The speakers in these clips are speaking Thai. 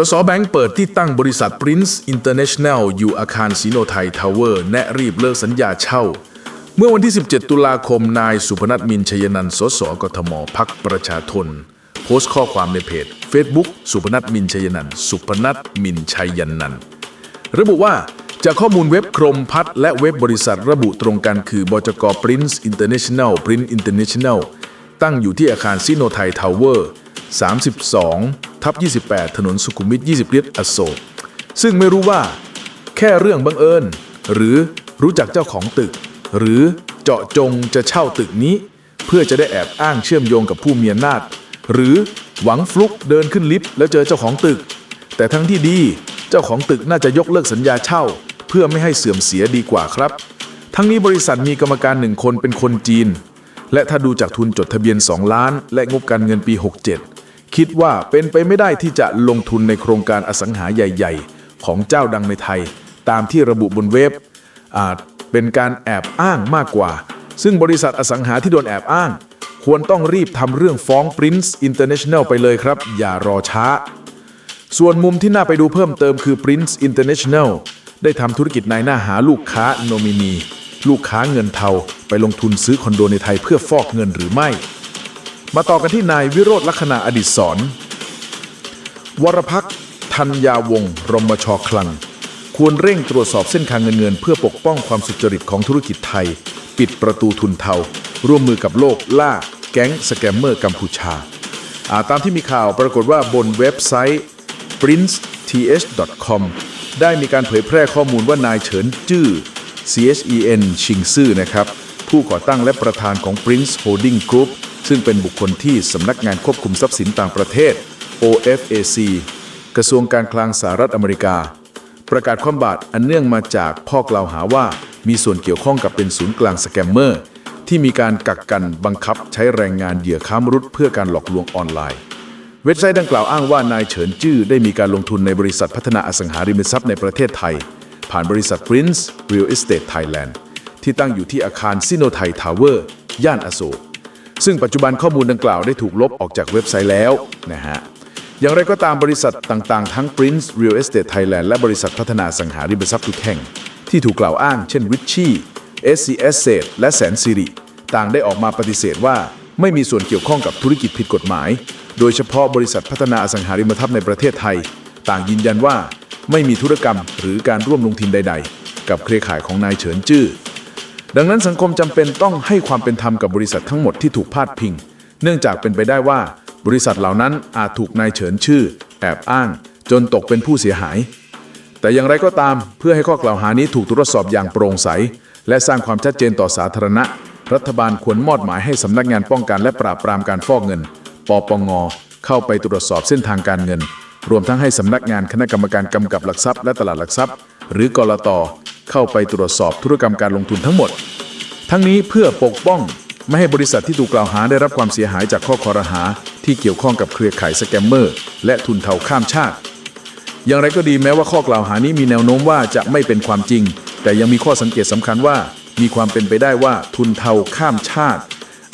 สสแบงค์เปิดที่ตั้งบริษัท Prince International อยู่อาคารซีโนไทยทาวเวอร์แนะรีบเลิกสัญญาเช่า เมื่อวันที่ 17 ตุลาคมนายสุพนัทมินชยนันท์สสกทมพักประชาทนโพสต์ข้อความในเพจ Facebook สุพนัทมินชยนันท์สุพนัทมินชัยนันท์ระบุว่าจากข้อมูลเว็บกรมพัฒน์และเว็บบริษัทระบุตรงกันคือบจก Prince International Prince International ตั้งอยู่ที่อาคารซิโนไทยทาวเวอร์ 32 ทับ 28 ถนนสุขุมวิท 20เลียดอโศก ซึ่งไม่รู้ว่า แค่เรื่องบังเอิญ หรือรู้จักเจ้าของตึก หรือเจาะจงจะเช่าตึกนี้ เพื่อจะได้แอบอ้างเชื่อมโยงกับผู้มีอำนาจ หรือหวังฟลุกเดินขึ้นลิฟต์แล้วเจอเจ้าของตึก แต่ทั้งที่ดีเจ้าของตึกน่าจะยกเลิกสัญญาเช่า เพื่อไม่ให้เสื่อมเสียดีกว่าครับ ทั้งนี้บริษัทมีกรรมการหนึ่งคนเป็นคนจีน และถ้าดูจากทุนจดทะเบียน 2 ล้าน และงบการเงินปี 67 คิดว่าเป็นไปไม่ได้ที่จะลงทุนในโครงการอสังหาใหญ่ ๆ ของเจ้าดังในไทย ตามที่ระบุบนเว็บอาจเป็นการแอบอ้างมากกว่า ซึ่งบริษัทอสังหาที่โดนแอบอ้าง ควรต้องรีบทำเรื่องฟ้อง Prince International ไปเลยครับ อย่ารอช้า ส่วนมุมที่น่าไปดูเพิ่มเติมคือ Prince International ได้ทำธุรกิจนายหน้าหาลูกค้าโนมินี ลูกค้าเงินเทาไปลงทุนซื้อคอนโดในไทยเพื่อฟอกเงินหรือไม่ มาต่อกันที่นายวิโรธลักษณะอดิศรวรพักธัญญาวงศ์รมชคลัง ควรเร่งตรวจสอบเส้นทางเงินเงิน เพื่อปกป้องความสุจริตของธุรกิจไทย ปิดประตูทุนเทา ร่วมมือกับโลกล่า แก๊งสแกมเมอร์กัมพูชาอาตามที่มีข่าวปรากฏว่าบนเว็บไซต์ princeth.com ได้มีการเผยแพร่ข้อมูลว่านายเฉินจื้อ CHEN ชิงซื่อนะครับ ผู้ก่อตั้งและประธานของ Prince Holding Group ซึ่งเป็นบุคคลที่สำนักงานควบคุมทรัพย์สินต่างประเทศ OFAC กระทรวงการคลังสหรัฐอเมริกา ประกาศความบาตอันเนื่องมาจากข้อกล่าวหาว่ามีส่วนเกี่ยวข้องกับเป็นศูนย์กลางสแกมเมอร์ ที่มีการกักกันบังคับใช้แรงงานเหยื่อค้ามนุษย์เพื่อการหลอกลวงออนไลน์ เว็บไซต์ดังกล่าวอ้างว่านายเฉินจื้อได้มีการลงทุนในบริษัทพัฒนาอสังหาริมทรัพย์ในประเทศไทย ผ่านบริษัท Prince Real Estate Thailand ที่ตั้งอยู่ที่อาคารซิโนไทยทาวเวอร์ย่านอโศก ซึ่งปัจจุบันข้อมูลดังกล่าวได้ถูกลบออกจากเว็บไซต์แล้วนะฮะอย่างไรก็ตามบริษัทต่างๆ ทั้ง Prince Real Estate Thailand และบริษัทพัฒนาสังหาริมทรัพย์ทุกแห่ง ที่ถูกกล่าวอ้างเช่น Richie SC Asset และแสนสิริต่างได้ออกมาปฏิเสธว่าไม่มีส่วนเกี่ยวข้องกับธุรกิจผิดกฎหมาย โดยเฉพาะบริษัทพัฒนาอสังหาริมทรัพย์ในประเทศไทย ต่างยืนยันว่าไม่มีธุรกรรมหรือการร่วมลงทุนใด ๆ กับเครือข่ายของนายเฉินจื้อ ดังนั้นสังคมจำเป็นต้องให้ความเป็นธรรมกับบริษัททั้งหมดที่ถูกพาดพิง เนื่องจากเป็นไปได้ว่า บริษัทเหล่านั้นอาจถูกนายเฉินชื่อ แอบอ้าง จนตกเป็นผู้เสียหาย แต่อย่างไรก็ตามเพื่อให้ข้อกล่าวหานี้ถูกตรวจสอบอย่างโปร่งใส และสร้างความชัดเจนต่อสาธารณะ รัฐบาลควรมอบหมายให้สำนักงานป้องกันและปราบปรามการฟอกเงิน ปปง เข้าไปตรวจสอบเส้นทางการเงิน รวมทั้งให้สำนักงานคณะกรรมการกำกับหลักทรัพย์และตลาดหลักทรัพย์ หรือกรต เข้าไปตรวจสอบธุรกรรมการลงทุนทั้งหมด ทั้งนี้เพื่อปกป้องไม่ให้บริษัทที่ถูกกล่าวหาได้รับความเสียหายจากข้อคอรหา ที่เกี่ยวข้องกับเครือข่ายสแกมเมอร์ และทุนเทาข้ามชาติ อย่างไรก็ดีแม้ว่าข้อกล่าวหานี้มีแนวโน้มว่าจะไม่เป็นความจริง แต่ยังมีข้อสังเกตสำคัญว่า มีความเป็นไปได้ว่าทุนเทาข้ามชาติ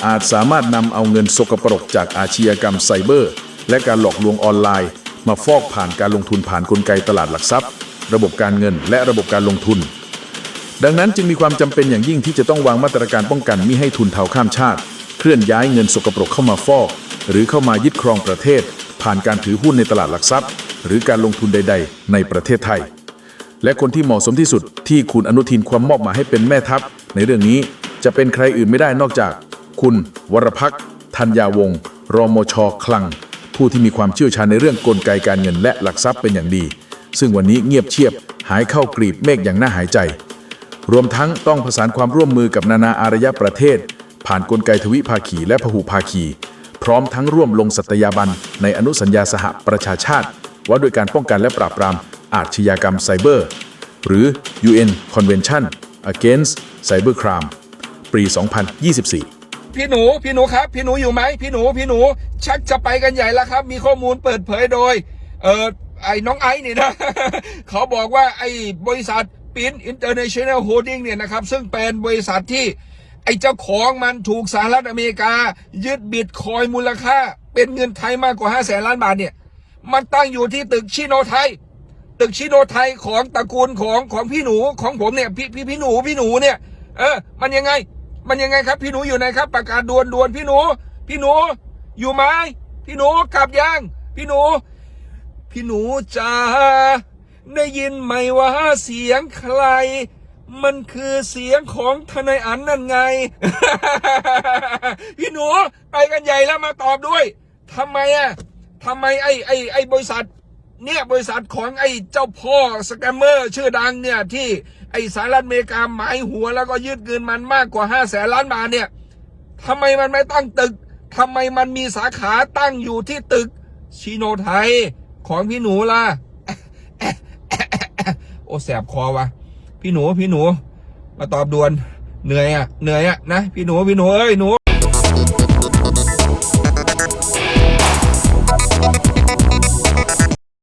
อาจสามารถนำเอาเงินสกปรกจากอาชญากรรมไซเบอร์ และการหลอกลวงออนไลน์ มาฟอกผ่านการลงทุนผ่านกลไกตลาดหลักทรัพย์ ระบบการเงินและระบบการลงทุน ดังนั้นจึงมีความจำเป็นอย่างยิ่งที่จะต้องวางมาตรการป้องกันมิให้ทุนเทาข้ามชาติ เคลื่อนย้ายเงินสกปรกเข้ามาฟอก หรือเข้ามายึดครองประเทศ ผ่านการถือหุ้นในตลาดหลักทรัพย์ หรือการลงทุนใด ๆ ในประเทศไทย และคนที่เหมาะสมที่สุดที่คุณอนุทินความมอบหมายให้เป็นแม่ทัพ ในเรื่องนี้จะเป็นใครอื่นไม่ได้นอกจาก คุณ วรพักธัญญาวงศ์รมชคลัง ผู้ที่มีความเชี่ยวชาญในเรื่องกลไกการเงินและหลักทรัพย์เป็นอย่างดี ซึ่งวันนี้เงียบเชียบหายเข้ากรีบเมฆอย่างน่าหายใจ รวมทั้งต้องประสานความร่วมมือกับนานาอารยประเทศ ผ่านกลไกทวิภาคีและพหุภาคี พร้อมทั้งร่วมลงสัตยาบันในอนุสัญญาสหประชาชาติ ว่าด้วยการป้องกันและปราบปรามอาชญากรรมไซเบอร์ หรือ UN Convention Against Cybercrime ปี 2024พี่หนู พี่หนูครับ พี่หนูอยู่ไหม พี่หนู พี่หนู ชักจะไปกันใหญ่แล้วครับ มีข้อมูลเปิดเผยโดย เออไอ้น้องไอ้นี่นะ เขาบอกว่าไอ้บริษัท ปินอินเตอร์เนชั่นแนลโฮดดิ้งเนี่ยนะครับ ซึ่งเป็นบริษัทที่ไอ้เจ้าของมันถูกสหรัฐอเมริกา ยึดบิตคอยมูลค่า เป็นเงินไทยมากกว่า5แสนล้านบาทเนี่ย มันตั้งอยู่ที่ตึกชิโนไทย ตึกชิโนไทยของตระกูลของของพี่หนูของผมเนี่ยพี่พี่พี่หนูพี่หนูเนี่ย เออ มันยังไง มันยังไงครับ พี่หนูอยู่ไหนครับ ประกาศด่วนด่วนพี่หนู พี่หนู อยู่ไหมพี่หนูกลับยังพี่หนู พี่หนูจ๋า ได้ยินไหมว่าเสียงใคร มันคือเสียงของทนายอันนั่นไง พี่หนูไปกันใหญ่แล้วมาตอบด้วยทำไมอะทำไมไอ้ไอ้ไอ้บริษัท เนี่ยบริษัทของไอ้เจ้าพ่อสแกมเมอร์ ชื่อดังเนี่ยที่ไอ้สหรัฐอเมริกาหมายหัวแล้วก็ยืดเงินมันมากกว่าห้าแสนล้านบาทเนี่ยทำไมมันไม่ตั้งตึกทำไมมันมีสาขาตั้งอยู่ที่ตึกชิโนไทยของพี่หนูล่ะ โอ้แสบคอวะพี่หนูพี่หนู มาตอบด่วนเหนื่อยอะเหนื่อยอะนะพี่หนูพี่หนูเอ้ยหนู